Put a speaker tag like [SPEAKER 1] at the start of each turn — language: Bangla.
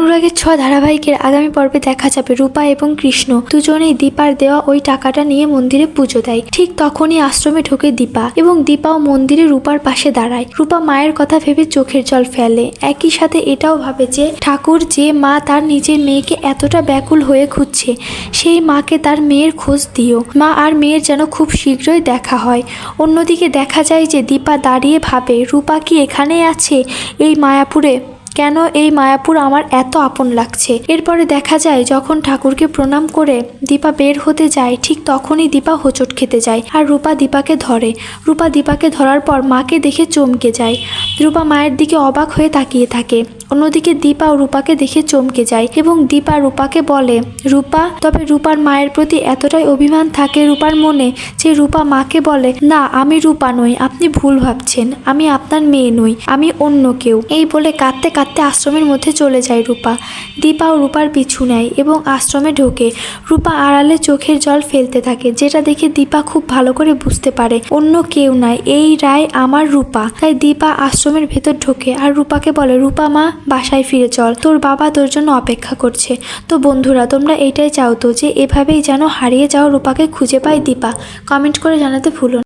[SPEAKER 1] অনুরাগের ছোঁয়া ধারাবাহিকের আগামী পর্বে দেখা যাবে রূপা এবং কৃষ্ণ। দুজনেই দীপার দেওয়া ওই টাকাটা নিয়ে মন্দিরে পুজো দেয়। ঠিক তখনই আশ্রমে ঢোকে দীপা এবং দীপাও মন্দিরে রূপার পাশে দাঁড়ায়। রূপা মায়ের কথা ভেবে চোখের জল ফেলে। একই সাথে এটাও ভাবে যে, ঠাকুর যে মা তার নিজের মেয়েকে এতটা ব্যাকুল হয়ে খুঁজছে, সেই মাকে তার মেয়ের খোঁজ দিও। মা আর মেয়ের যেন খুব শীঘ্রই দেখা হয়। অন্যদিকে দেখা যায় যে দীপা দাঁড়িয়ে ভাবে, রূপা কি এখানে আছে এই মায়াপুরে? কেন এই মায়াপুর আমার এত আপন লাগছে? এরপরে দেখা যায়, যখন ঠাকুরকে প্রণাম করে দীপা বের হতে যায়, ঠিক তখনই দীপা হোঁচট খেতে যায় আর রূপা দীপাকে ধরে। রূপা দীপাকে ধরার পর মাকে দেখে চমকে যায়। রূপা মায়ের দিকে অবাক হয়ে তাকিয়ে থাকে। অন্যদিকে দীপা ও রূপাকে দেখে চমকে যায় এবং দীপা রূপাকে বলে, রূপা, তবে রূপার মায়ের প্রতি এতটাই অভিমান থাকে রূপার মনে যে রূপা মাকে বলে, না, আমি রূপা নই, আপনি ভুল ভাবছেন, আমি আপনার মেয়ে নই, আমি অন্য কেউ। এই বলে কাঁদতে কাঁদতে আশ্রমের মধ্যে চলে যায় রূপা। দীপা ও রূপার পিছু নেয় এবং আশ্রমে ঢোকে। রূপা আড়ালে চোখের জল ফেলতে থাকে, যেটা দেখে দীপা খুব ভালো করে বুঝতে পারে, অন্য কেউ নয় এই রায় আমার রূপা। তাই দীপা আশ্রমের ভেতর ঢোকে আর রূপাকে বলে, রূপা মা বাসায় ফিরে চল। তোর বাবা তোর জন্য অপেক্ষা করছে। তো বন্ধুরা, তোমরা এটাই চাও তো যে এভাবেই যেন হারিয়ে যাওয়া রূপাকে খুঁজে পায় দীপা। কমেন্ট করে জানাতে ভুলো।